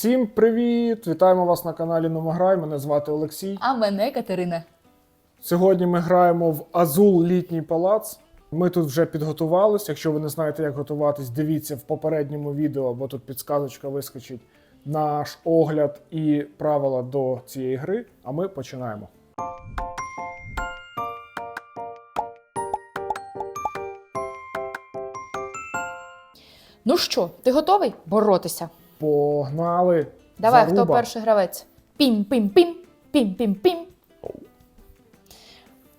Всім привіт! Вітаємо вас на каналі Номограй. Мене звати Олексій. А мене Катерина. Сьогодні ми граємо в Азул Літній палац. Ми тут вже підготувалися. Якщо ви не знаєте, як готуватись, дивіться в попередньому відео, бо тут підсказочка вискочить наш огляд і правила до цієї гри. А ми починаємо. Ну що, ти готовий боротися? Погнали! Давай, Заруба. хто перший гравець? Пім-пім-пім, пім-пім-пім.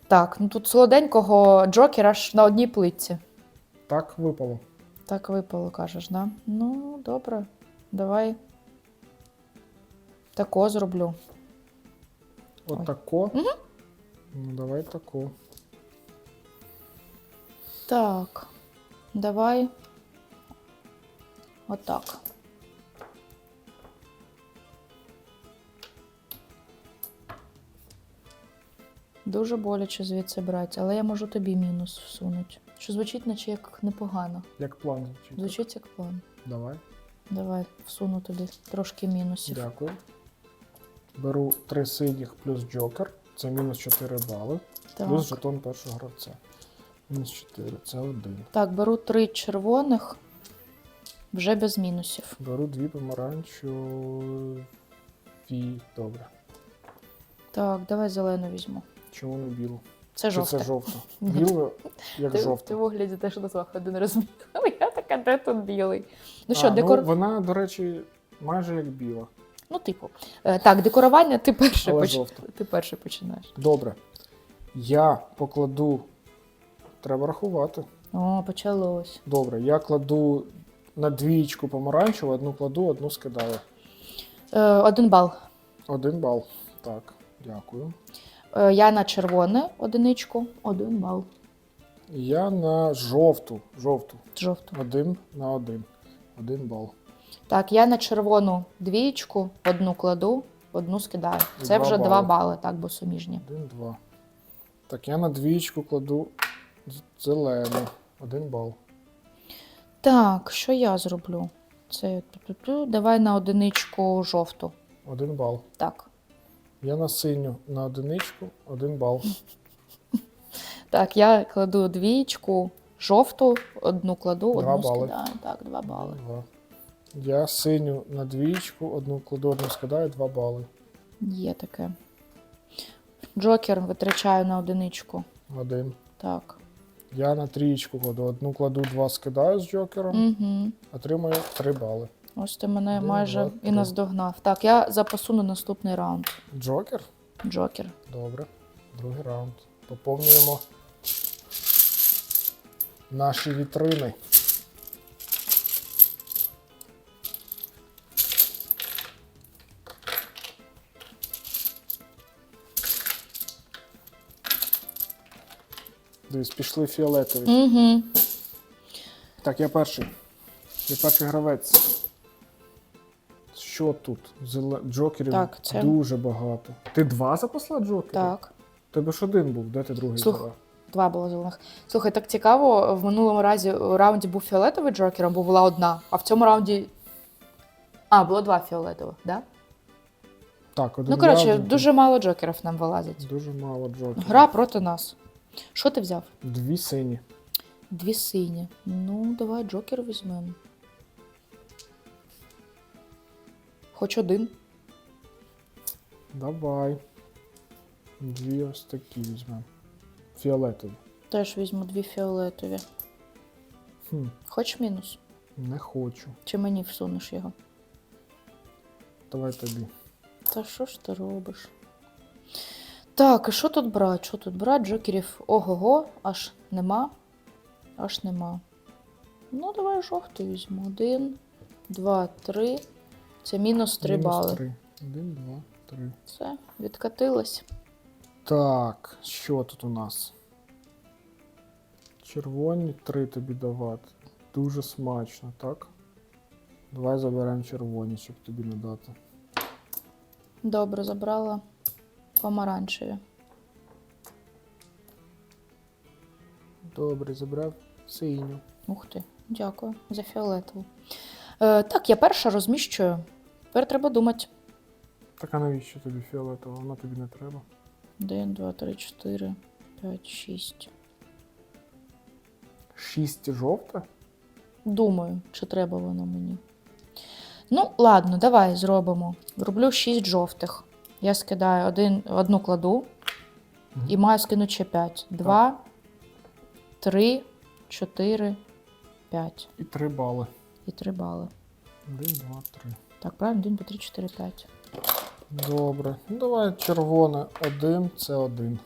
Так, ну тут солоденького джокера аж на одній плитці. Так випало. Так випало, кажеш, да? Ну, добре. Давай. Тако зроблю. Отако. Ну, давай тако. Так. Давай. Отак. Дуже боляче звідси брати, але я можу тобі мінус всунути. Що звучить, наче як непогано. Як план звучить. Звучить як план. Давай. Давай всуну тобі трошки мінусів. Дякую. Беру три синіх плюс джокер. Це мінус 4 бали. Так. Плюс жетон першого гравця. Мінус 4, це один. так, беру три червоних вже без мінусів. Беру дві помаранчеві. Добре. Так, давай зелену візьму. Чому не білу? Це Чи жовте. це жовта? Ні. Біле, як Ти, ти в огляді теж назвав один розмір. Я така, де тут білий. Ну що, А, декор... ну, вона, до речі, майже як біла, Ну, типу. Е, так, декорування ти перший, але поч... ти перший починаєш. Добре. Я покладу. Треба рахувати. О, почалось. Добре, я кладу на двічку помаранчеву, одну кладу, одну скидаю. Е, один бал. Один бал. Так, дякую. Е, я на червоне одиничку, один бал. Я на жовту. Жовту. Жовту. Один на один. Один бал. Так, я на червону двічку, одну кладу, одну скидаю. Це два вже два бали. бали, так, бо суміжні. Один, два. Так, я на двічку кладу зелену. Один бал. Так, що я зроблю? Це давай на одиничку жовту. Один бал. Так. Я на синю на одиничку, один бал. Так, я кладу двічку, жовту, одну кладу, Два одну бали. скидаю. Так, два бали. Два. Я синю на двічку, одну кладу, одну скидаю, два бали. Є таке. Джокер витрачаю на одиничку. Один. Так. Я на трієчку кладу, одну кладу, два скидаю з джокером, Угу. отримаю три бали. Ось ти мене майже два, і наздогнав. Так, я запасу на наступний раунд. Джокер? Джокер. Добре. Другий раунд. Поповнюємо наші вітрини. Дивись, пішли фіолетові. Угу. Так, я перший. Я перший гравець. Що тут? Зеле... Джокерів Так, це- дуже багато. Ти два запасла джокерів? Так. Тебе ж один був, де ти другий Слух. взяла? Два було зелених. Слухай, так цікаво, в минулому разі у раунді був фіолетовий джокер, бо була одна, а в цьому раунді. А, було два фіолетових, да? Так, один Ну, коротше, один дуже мало джокерів нам вилазить. дуже мало джокерів. Гра проти нас. Що ти взяв? Дві сині. Дві сині. Ну, давай джокер візьмемо. Хоч один. Давай. Дві ось такі візьмемо. Фіолетові. Теж візьму дві фіолетові. Хм, Хоч мінус. не хочу. Чи мені всунеш його? Давай тобі. Та що ж ти робиш? Так, і що тут брати? Що тут брати? Джокерів ого-го, аж нема. Аж нема. Ну, давай жовтий візьму. Один, два, три. Це мінус три Мінус бали. Три. Один, два, три. Все, відкатилось. Так, що тут у нас? Червоні три тобі давати. Дуже смачно, так? Давай заберемо червоні, щоб тобі надати. Добре, забрала помаранчеві. Добре, забрав синю. Ух ти, дякую за фіолетову. Е, так, я перша розміщую Тепер треба думати. Так а навіщо тобі фіолетово? Воно тобі не треба. 1, 2, 3, 4, 5, 6. Шість жовте? Думаю, чи треба воно мені. Ну, ладно, давай зробимо. Роблю 6 жовтих. Я скидаю один, одну кладу Мгм. і маю скинути ще 5. 2, 3, 4, 5. І три бали. І 3 бали. Один, два, три. Так, правильно? 1, 2, 3, 4, 5. Добре. Ну давай червоне один, це один.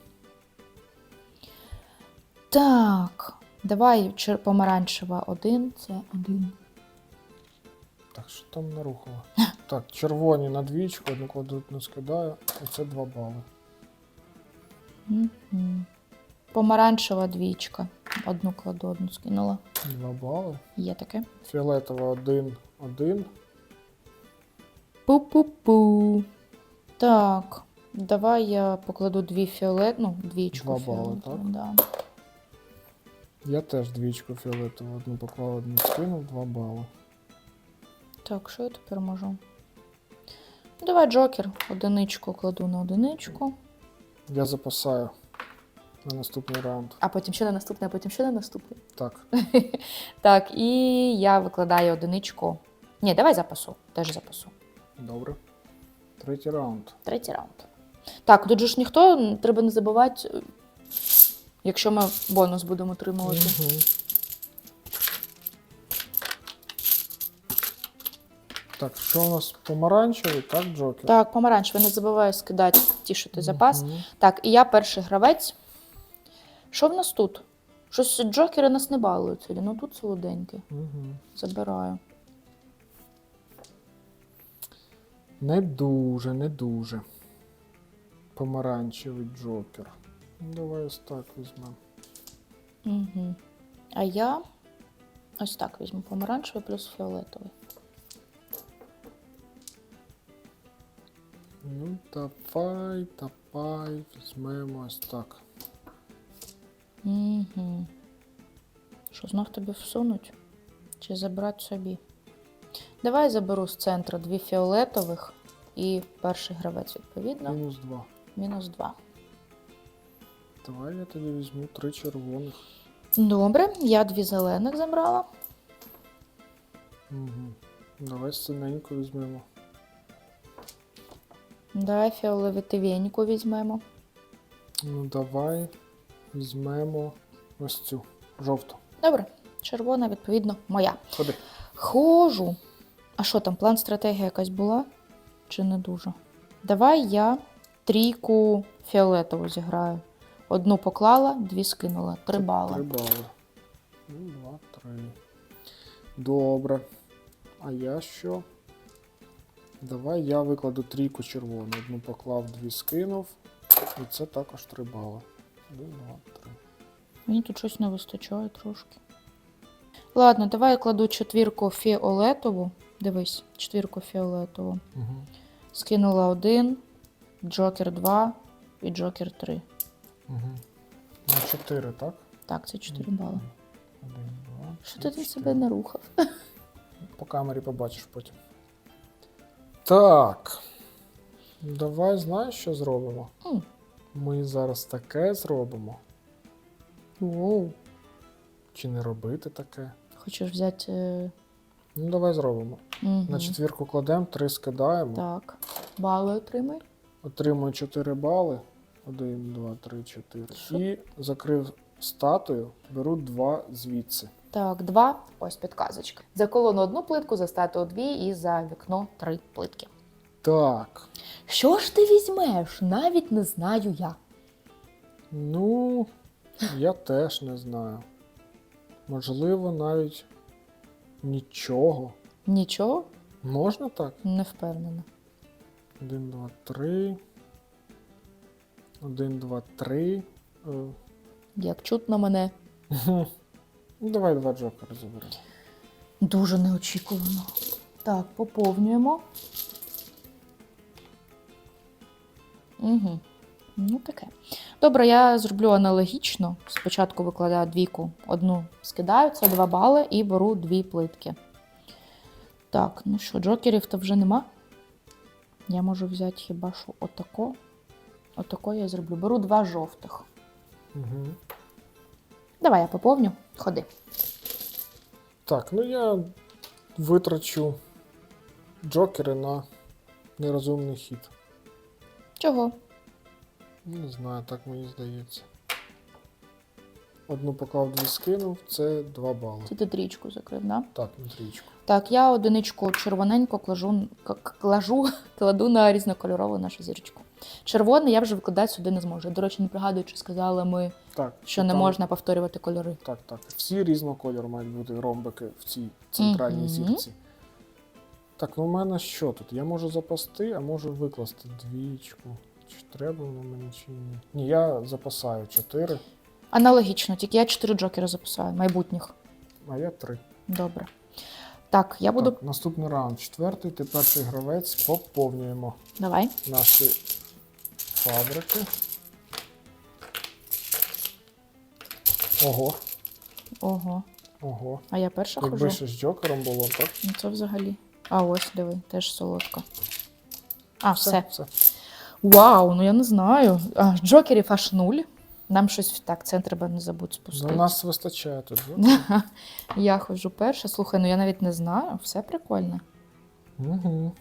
Так. Давай чер- помаранчева 1, це 1. Так, що там нарухало? Так, червоні на двічку, одну квадратну скидаю, і це два бали. Мгм. Помаранчева двічка. Одну кладу, одну скинула. Два бали. Є таке. Фіолетова один, один. Пу-пу-пу. Так. Давай я покладу дві фіолет, ну, двічку Два бали, так? Да. Я теж двічку фіолетову, одну поклав, одну скинув, два бали. Так, що я тепер можу? Давай Джокер. Одиничку кладу на одиничку. Я запасаю на наступний раунд. А потім ще на наступне, а потім ще на наступне. Так, Так, і я викладаю одиничку. Ні, давай запасу. Теж запасу. добре. Третій раунд. Третій раунд. Так, тут же ж ніхто, треба не забувати, е, якщо ми бонус будемо отримувати. Мгм. Так, що у нас помаранчевий, так, Джокер? Так, помаранчевий, не забувай скидати ті, що ти запас. Мгм. Так, і я перший гравець. Що в нас тут? Щось джокери нас не балують сьогодні. Ну тут солоденьке. Мгм. Забираю. Не дуже, не дуже. Помаранчевий Джокер. Давай ось так візьмемо. Угу. А я ось так візьму помаранчевий плюс фіолетовий. Ну, давай, давай, візьмемо ось так. Угу. Що, знов тобі всунуть? Чи забрати собі? Давай заберу з центру дві фіолетових і перший гравець, відповідно. Мінус два. Мінус два. Давай я тоді візьму три червоних. Добре, я дві зелених забрала. Угу. Давай синеньку візьмемо. Давай фіолетовеньку візьмемо. Ну, давай візьмемо ось цю жовту. Добре, червона, відповідно, моя. Ходи. Хожу. А що там, план стратегія якась була? Чи не дуже? Давай я трійку фіолетову зіграю. Одну поклала, дві скинула. Три бали. Три бали. Ну, два, три. Добре. А я що? Давай я викладу трійку червону. Одну поклав, дві скинув. І це також три бали. Два, три. Мені тут щось не вистачає трошки. Ладно, давай я кладу четвірку фіолетову. Дивись, четвірку фіолетову. Угу. Скинула один, Джокер 2 і Джокер 3. Угу. На чотири, так? Так, це 4 бали. Один, два. Що ти там себе не рухав? По камері побачиш потім. Так. Давай знаєш, що зробимо? М. Ми зараз таке зробимо. Воу. Чи не робити таке? Хочеш взяти. Е... Ну, давай зробимо. Угу. На четвірку кладемо, три скидаємо. Так. Бали отримай. Отримую 4 бали. 1, 2, 3, 4. Що? І закрив статую, беру 2 звідси. Так, два. Ось підказочка. За колону одну плитку, за статую дві і за вікно три плитки. Так. Що ж ти візьмеш? Навіть не знаю я. Ну, я теж не знаю. Можливо, навіть нічого. Нічого, Можна так? не впевнена. 1, 2, 3. 1, 2, 3. Е, Як чутно мене. Ну, давай два джокери заберемо. Дуже неочікувано. Так, поповнюємо. Угу. Ну, таке. Добре, я зроблю аналогічно. Спочатку викладаю двійку, одну скидаю, це 2 бали, і беру дві плитки. Так, ну що, джокерів то вже нема. Я можу взяти хіба що отако. Отако я зроблю. Беру два жовтих. Угу. Давай я поповню. Ходи. Так, ну я витрачу джокери на нерозумний хід. Чого? Не знаю, так мені здається. Одну поклав, дві скинув, це 2 бали. Це ти трічку закрив, да? Так, на трічку. Так, я одиничку червоненько кладу, кладу, кладу на різнокольорову нашу зірочку. Червоний я вже викладати сюди не зможу. До речі, не пригадую, чи сказали ми, Так, що не там- можна повторювати кольори. Так, так. Всі різного кольору мають бути ромбики в цій центральній Мгм. зірці. Так, ну в мене що тут? Я можу запасти, а можу викласти двічку. Чи треба воно мені чи ні? Ні, я запасаю 4, Аналогічно, тільки я чотири джокери записаю, майбутніх. а я 3. Добре. Так, я буду. Так, наступний раунд. Четвертий, ти перший гравець. Поповнюємо Давай. наші фабрики. Ого, Ого. ого. А я перша Якби хожу. ще з джокером було, так? Ну це взагалі. А ось диви, теж солодко. А, все. все. Вау, ну я не знаю. А, джокерів аж нуль. Нам щось так, це треба не забудь Ну, спустити. у нас вистачає тут. джокерів. Я ходжу перша. Слухай, ну я навіть не знаю, все прикольно. Угу.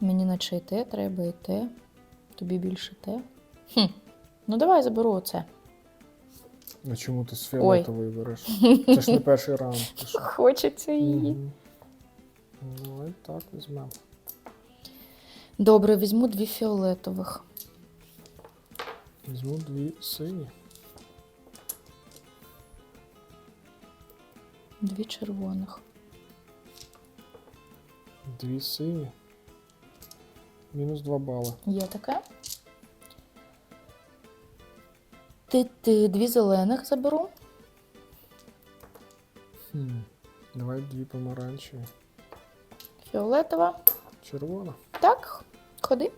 Мені наче те треба, те. Тобі більше те. Хм. Ну давай заберу оце. А чому ти з фіолетової береш? Це ж не перший раунд. ти що? Хочеться її. Мгм. Ну і так візьмемо. Добре, візьму дві фіолетових. Візьму дві сині. Дві червоних. Дві сині. Мінус 2 бали. Є таке. Ти, ти дві зелених заберу. Хм. Давай дві помаранчеві. Фіолетова. Червона. Так, ходи.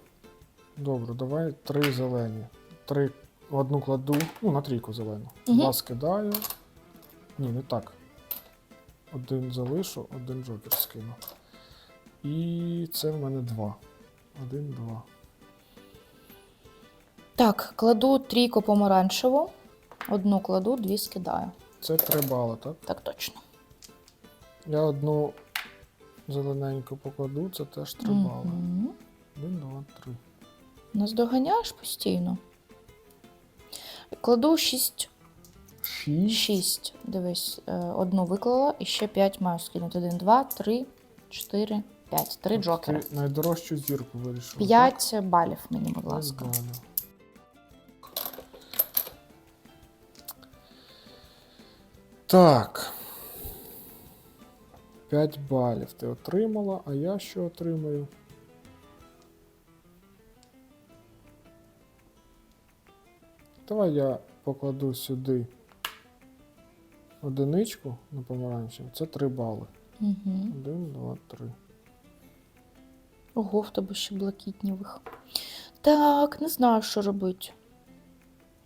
Добре, давай три зелені. Три одну кладу, ну, на трійку зелену. Мгм. Два скидаю. Ні, не так. Один залишу, один джокер скину. І це в мене два. Один, два. Так, кладу трійку помаранчеву. Одну кладу, дві скидаю. Це три бали, так? Так точно. Я одну зелененьку покладу, це теж три бали. Мгм. Один, два, три. Наздоганяєш постійно. Кладу 6. Шість. 6. Дивись, е, одну виклала і ще 5 маю скинути. 1, 2, 3, 4, 5. Три джокера. Ти найдорожчу зірку вирішив. 5 балів мені, будь ласка. П'ять балів. Так. 5 балів ти отримала, а я що отримаю? Давай я покладу сюди одиничку на помаранчеву. Це 3 бали. Угу. 1, 2, 3. Ого, в тебе ще блакитнівих. Так, не знаю, що робити.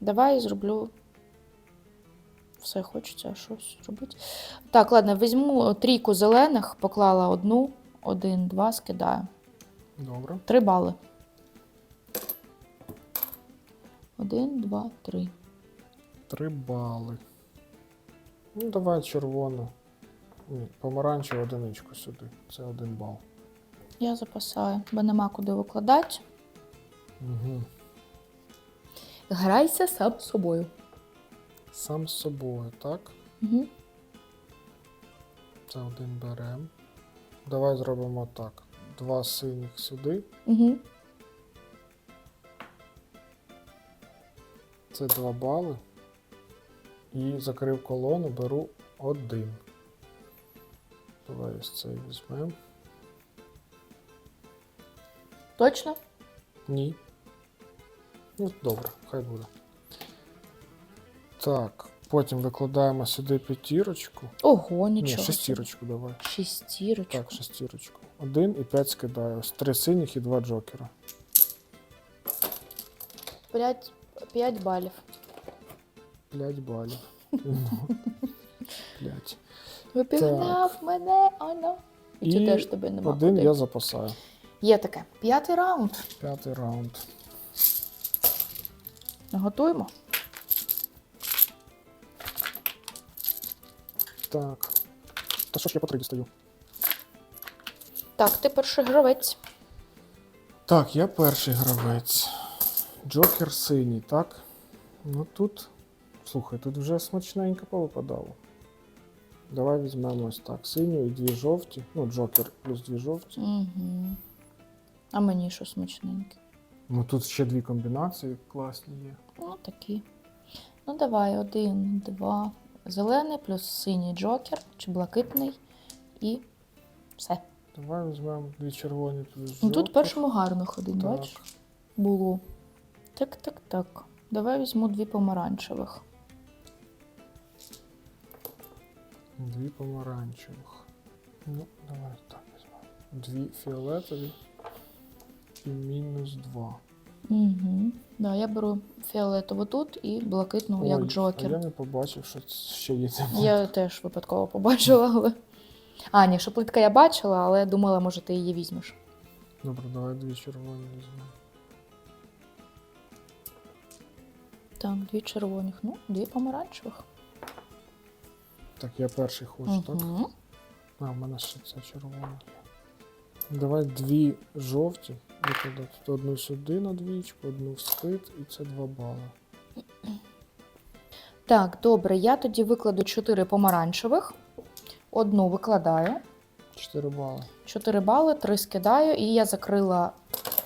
Давай я зроблю. Все хочеться щось робити. Так, ладно, візьму трійку зелених, поклала одну, один, два, скидаю. Добре. Три бали. Один, два, три. 3 бали. Ну, давай червону. Ні, помаранчеву одиничку сюди. Це один бал. Я запасаю, бо нема куди викладати. Угу. Грайся сам з собою. Сам з собою, так? Угу. Це один берем. Давай зробимо так. Два синіх сюди. Угу. Це 2 бали. І закрив колону, беру один. Давай ось цей візьмемо. Точно? Ні. Ну, добре, хай буде. Так, потім викладаємо сюди п'ятірочку. Ого, Ні, нічого. шестірочку давай. Шестірочку. Так, шестірочку. Один і п'ять скидаю. З три синіх і два джокера. П'ять, п'ять балів. П'ять балів. Ну, П'ять. Випігнав мене, оно. І, І теж тобі нема Один куди. я запасаю. Є таке. П'ятий раунд. П'ятий раунд. Готуємо. Так. Та що ж я по три дістаю? Так, ти перший гравець. Так, я перший гравець. Джокер синій, так? Ну тут. Слухай, тут вже смачненько повипадало. Давай візьмемо ось так. Синю і дві жовті. Ну, джокер плюс дві жовті. Угу. А мені що смачненьке? Ну тут ще дві комбінації класні є. Ну, такі. Ну, давай, один, два. Зелений плюс синій джокер чи блакитний. І все. Давай візьмемо дві червоні плюс жовті. Ну, тут першому гарно ходить, Так. бачиш? Було. Так, так, так. Давай візьму дві помаранчевих. Дві помаранчевих. Ну, давай так візьмемо. Дві фіолетові і мінус два. Угу. Да, я беру фіолетову тут і блакитну, як джокер. А я не побачив, що ще є це. Я теж випадково побачила, але. А, ні, шоплитка я бачила, але думала, може, ти її візьмеш. Добре, давай дві червоні візьмемо. Так, дві червоних. Ну, дві помаранчевих. Так, я перший хочу, так? Угу. А, в мене ще це червона. Давай дві жовті. Викладати тут одну сюди на двічку, одну в скид, і це два бали. Так, добре, я тоді викладу чотири помаранчевих. Одну викладаю. Чотири бали. 4 бали, 3 скидаю, і я закрила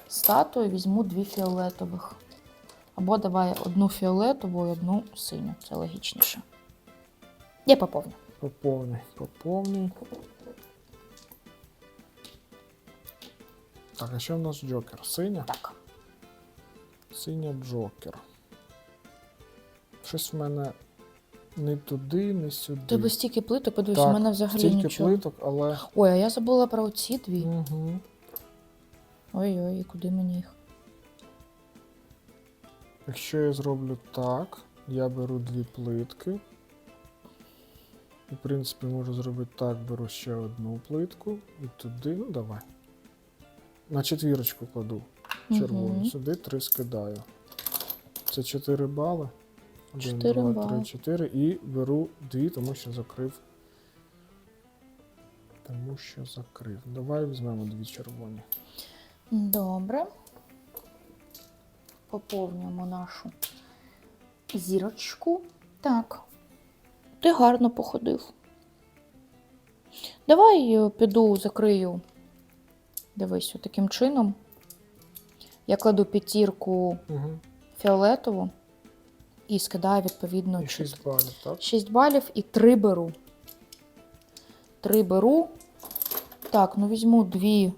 статую, візьму дві фіолетових. Або давай одну фіолетову і одну синю. Це логічніше. Я поповню. Поповнюй, поповнюй. Так, а що в нас джокер? Синя? Так. Синя джокер. Щось в мене не туди, не сюди. Тебе стільки плиток, подивись, Так, у мене взагалі Стільки нічого. плиток, але. Ой, а я забула про ці дві. Угу. Ой-ой, і куди мені їх? Якщо я зроблю так, я беру дві плитки. І, в принципі, можу зробити так, беру ще одну плитку і туди, ну давай. На четвірочку кладу червону. Мгм. Сюди три скидаю. Це 4 бали. 1, Чотири 2, бали. 4. І беру дві, тому що закрив. Тому що закрив. Давай візьмемо дві червоні. Добре. Поповнюємо нашу зірочку. Так. Ти гарно походив. Давай е, піду, закрию. Дивись, таким чином. Я кладу п'ятірку Угу. фіолетову і скидаю відповідно І 6 балів, так? 6 балів і 3 беру. 3 беру. Так, ну візьму дві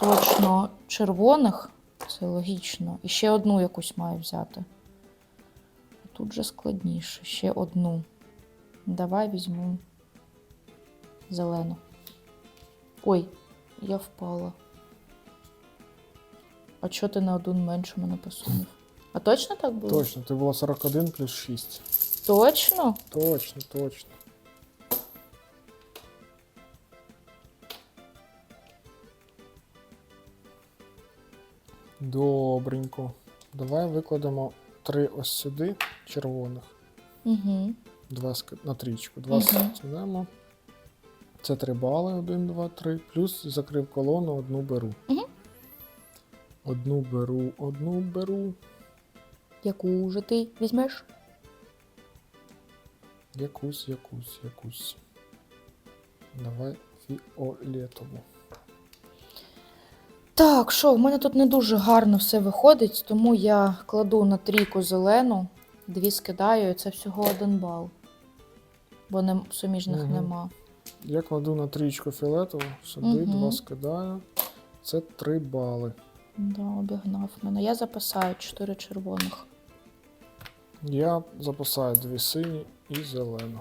точно червоних. Це логічно. І ще одну якусь маю взяти. Тут же складніше. Ще одну. Давай візьму зелену. Ой, я впала. А чого ти на один менше мене посунув? А точно так було? Точно, ти була 41 плюс 6. Точно? Точно, точно. Добренько. Давай викладемо три ось сюди червоних. Угу. Два на трічку. Два Мгм. скинемо. Це три бали. Один, два, три. Плюс закрив колону, одну беру. Мгм. Одну беру, одну беру. Яку же ти візьмеш? Якусь, якусь, якусь. Давай фіолетову. Так, що, в мене тут не дуже гарно все виходить, тому я кладу на трійку зелену, дві скидаю, і це всього один бал. Бо не, суміжних Мгм. нема. Я кладу на трічку фіолетову, сюди Мгм. два скидаю. Це 3 бали. Да, обігнав мене. Я записаю 4 червоних. Я запасаю дві сині і зелену.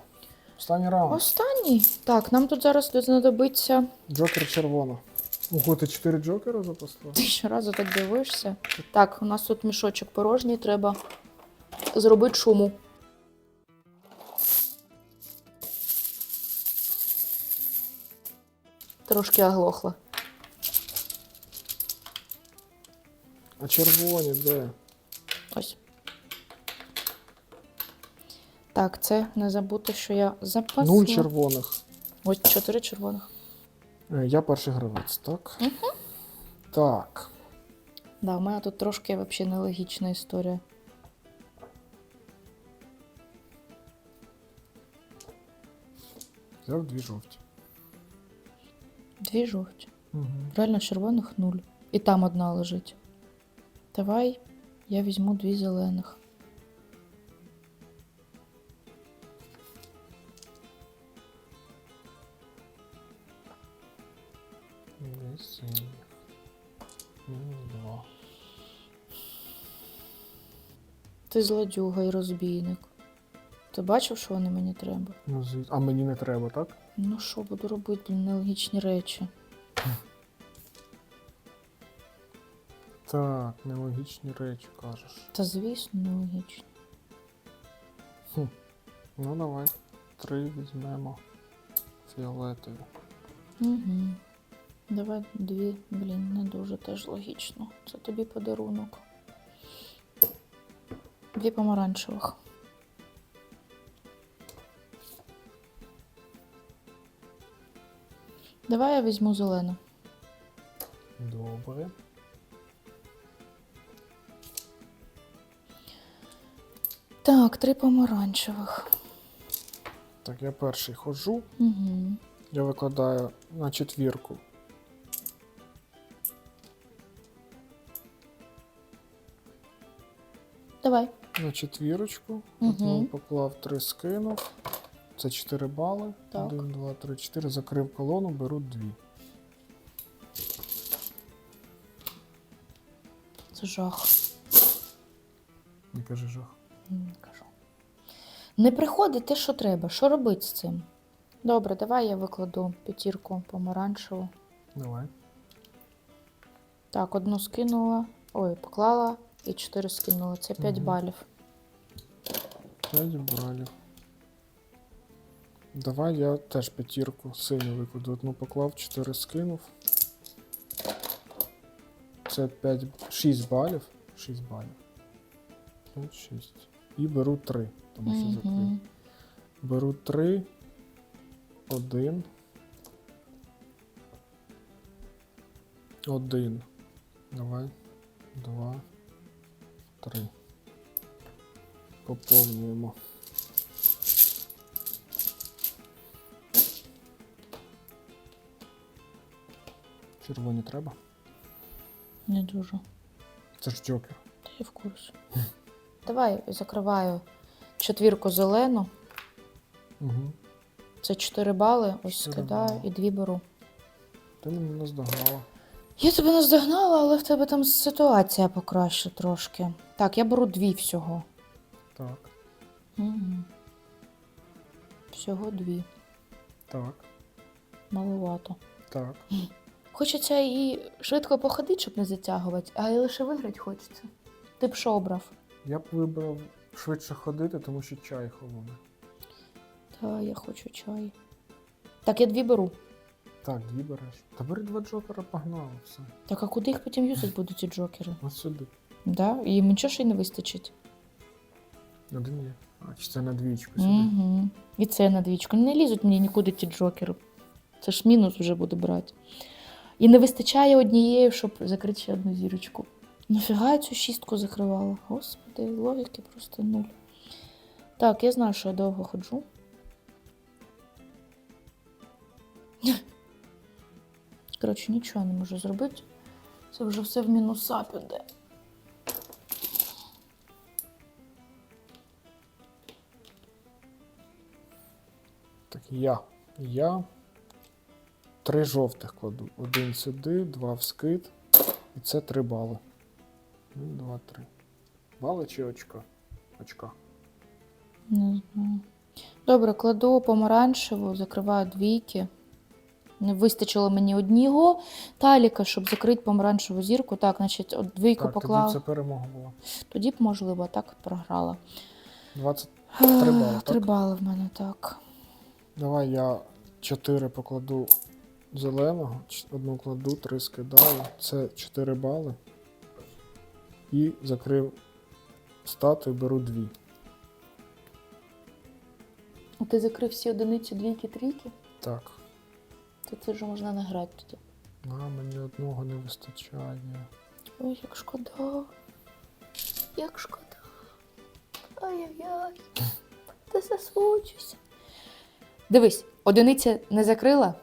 Останній раунд. Останній. Так, нам тут зараз знадобиться. Джокер червона. Ого, ти 4 джокера запасла? Ти щоразу так дивишся. Так, у нас тут мішочок порожній, треба зробити шуму. Трошки оглохла. А червоні де? Ось. Так, це не забути, що я запасла. Нуль червоних. Ось чотири червоних. Е, Я перший гравець, так? Так. Да, у мене тут трошки взагалі нелогічна історія. Взяв дві жовті. Дві жовті. Угу. Реально червоних нуль. І там одна лежить. Давай я візьму дві зелених. Два. Ти злодюга і розбійник. Ти бачив, що вони мені треба? Ну, звісно. А мені не треба, так? Ну що, буду робити, нелогічні речі. Так, нелогічні речі кажеш. Та звісно, нелогічно. Ну давай. Три візьмемо. Фіолетові. Угу. Давай дві, блін, не дуже теж логічно. Це тобі подарунок. Дві помаранчевих. Давай я візьму зелену. Добре. Так, три помаранчевих. Так, я перший ходжу. Угу. Я викладаю на четвірку. Давай. На четвірочку. Потім поклав три скинув. Це 4 бали. Так. 1, 2, 3, 4. Закрив колону, беру дві. Це жах. Не кажи жах. М, Кажу. Не приходить те, що треба. Що робити з цим? Добре, давай я викладу п'ятірку помаранчеву. Давай. Так, одну скинула. Ой, поклала і чотири скинула. Це 5 Мгм. балів. 5 балів. Давай я теж п'ятірку синю викладу. Одну поклав, 4 скинув. Це 5, 6 балів. 6 балів. 5, 6. І беру 3, тому що закрив. Мгм. Беру 3. 1. 1. Давай. 2. 3. Поповнюємо. Червоні треба. Не дуже. Це ж джокер. Та я в курсі. Давай закриваю четвірку зелену. Угу. Це 4 бали. Ось Чотири скидаю бали. і дві беру. Ти мене наздогнала. Я тебе наздогнала, але в тебе там ситуація покраще трошки. Так, я беру дві всього. Так, Угу. Всього дві. так, Маловато. так. Хочеться і швидко походити, щоб не затягувати, а і лише виграти хочеться. Ти б що обрав? Я б вибрав швидше ходити, тому що чай холодний. Та я хочу чай. Так, я дві беру. Так, дві береш. Та бери два джокера, погнали, все. Так, а куди їх потім юзати будуть ці джокери? Ось сюди. Да? І нічого ще й не вистачить. Один є. А, чи це на двічку сюди? Угу. І це на двічку. Не лізуть мені нікуди ті джокери. Це ж мінус вже буде брати. І не вистачає однієї, щоб закрити ще одну зірочку. Нафіга я цю шістку закривала? Господи, логіки просто нуль. Так, я знаю, що я довго ходжу. Коротше, нічого не можу зробити. Це вже все в мінуса піде. Так, я. Я три жовтих кладу. Один сюди, два в скид. І це три бали. Один, два, три. Бали чи очка? Очка. Не знаю. Добре, кладу помаранчеву, закриваю двійки. Не вистачило мені одніго таліка, щоб закрити помаранчеву зірку. Так, значить, от двійку Так, поклала. тоді це перемога була. Тоді б, можливо, так програла. 20. бали, Три так? бали в мене так. Давай я 4 покладу зеленого. Одну кладу, три скидаю. Це 4 бали. І закрив статую, беру дві. Ти закрив всі одиниці, двійки, трійки? Так. То це вже можна не грати тоді. А, мені одного не вистачає. Ой, як шкода. Як шкода. Ай-яй-яй. Та засмучуся. Дивись, одиниця не закрила.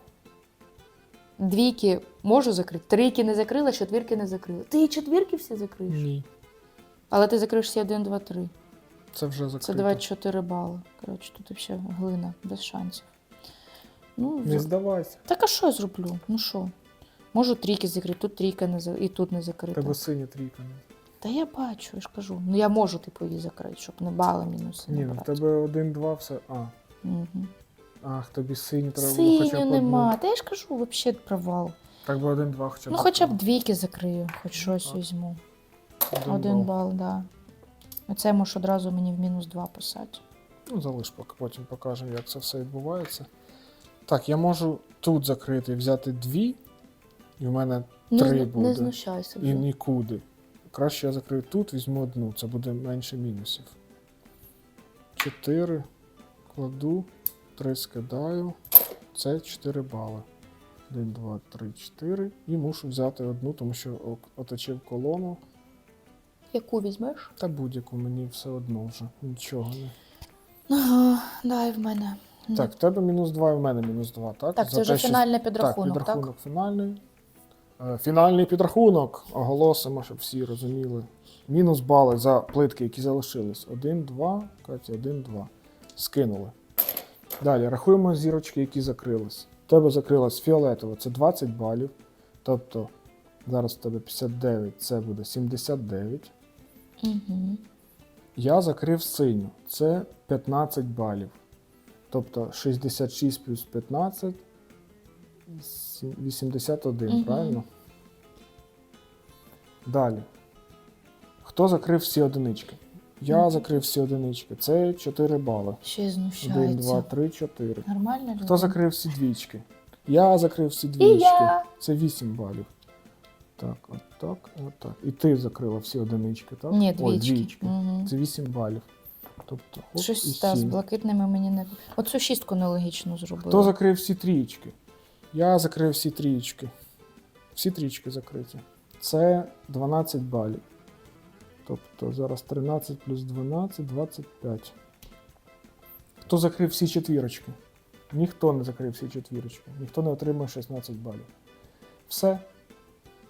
Двійки можу закрити, трійки не закрила, четвірки не закрила. Ти і четвірки всі закриєш. Ні. Але ти закриєш всі 1, 2, 3. Це вже закрито. Це 24 бали. Коротше, тут взагалі глина, без шансів. Ну, Не з- здавайся. так а що я зроблю? Ну що? Можу трійки закрити, тут трійка не за... і тут не закрита. Тебе синя трійка. не- Та я бачу, я ж кажу. Ну я можу типу її закрити, щоб не бали мінуси. Ні, в тебе один-два все. А. Угу. Ах, тобі синю треба було хоча б Синю одну. нема. Та я ж кажу, взагалі провал. Так би один-два хоча б. Ну хоча б двійки закрию, хоч щось Так. візьму. Один бал. бал, да. Оце можеш одразу мені в мінус два писати. Ну, залиш, поки потім покажемо, як це все відбувається. Так, я можу тут закрити, взяти дві, і в мене Не, три зну- буде. не знущайся. і нікуди. Краще я закрию тут, візьму одну, це буде менше мінусів. Чотири кладу, три скидаю. Це 4 бали. 1, 2, 3, 4. І мушу взяти одну, тому що оточив колону. Яку візьмеш? Та будь-яку мені все одно вже. Нічого не. Ага, дай в мене. Так, в тебе мінус 2 і в мене мінус 2, так? Так, За це вже те, що- фінальний підрахунок, так? так? Підрахунок фінальний. Е, Фінальний підрахунок. Оголосимо, щоб всі розуміли. Мінус бали за плитки, які залишились. 1, 2, Катя, 1, 2. Скинули. Далі рахуємо зірочки, які закрились. У тебе закрилась фіолетова, це 20 балів. Тобто зараз в тебе 59, це буде 79. Угу. Я закрив синю. Це 15 балів. Тобто 66 плюс 15 81, Мгм. правильно? Далі. Хто закрив всі одинички? Я Мгм. закрив всі одинички. Це 4 бали. Ще й 1, 2, 3, 4. Нормально? Хто закрив всі двічки? Я закрив всі І двічки. я. Це 8 балів. Так, от так, от так. І ти закрила всі одинички, так? Ні, Ой, двічки. двічки. Угу. Це 8 балів. Тобто, оп, і Щось та, з 7. блакитними мені не. Оцю шістку нелогічно зробили. Хто закрив всі трієчки? Я закрив всі трієчки. Всі трієчки закриті. Це 12 балів. Тобто зараз 13 плюс 12, 25. Хто закрив всі четвірочки? Ніхто не закрив всі четвірочки. Ніхто не отримує 16 балів. Все.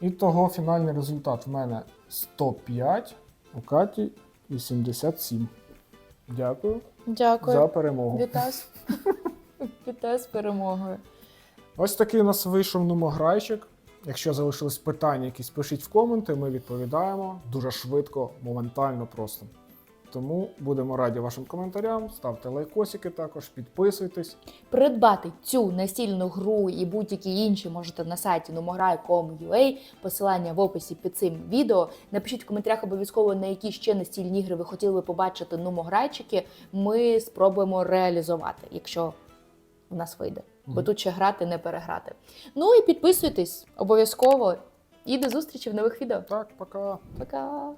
І того фінальний результат в мене 105, у Каті 87. Дякую Дякую. за перемогу. Вітаю з... Вітаю з перемогою. Ось такий у нас вийшов номограйчик. Якщо залишились питання, якісь пишіть в коменти, ми відповідаємо дуже швидко, моментально просто. Тому будемо раді вашим коментарям. Ставте лайкосики також, підписуйтесь. Придбати цю настільну гру і будь-які інші можете на сайті numograi.com.ua, посилання в описі під цим відео. Напишіть в коментарях обов'язково, на які ще настільні ігри ви хотіли побачити numограйчики. Ми спробуємо реалізувати, якщо у нас вийде. Бо тут ще грати, не переграти. Ну і підписуйтесь обов'язково. І до зустрічі в нових відео. Так, пока. Пока!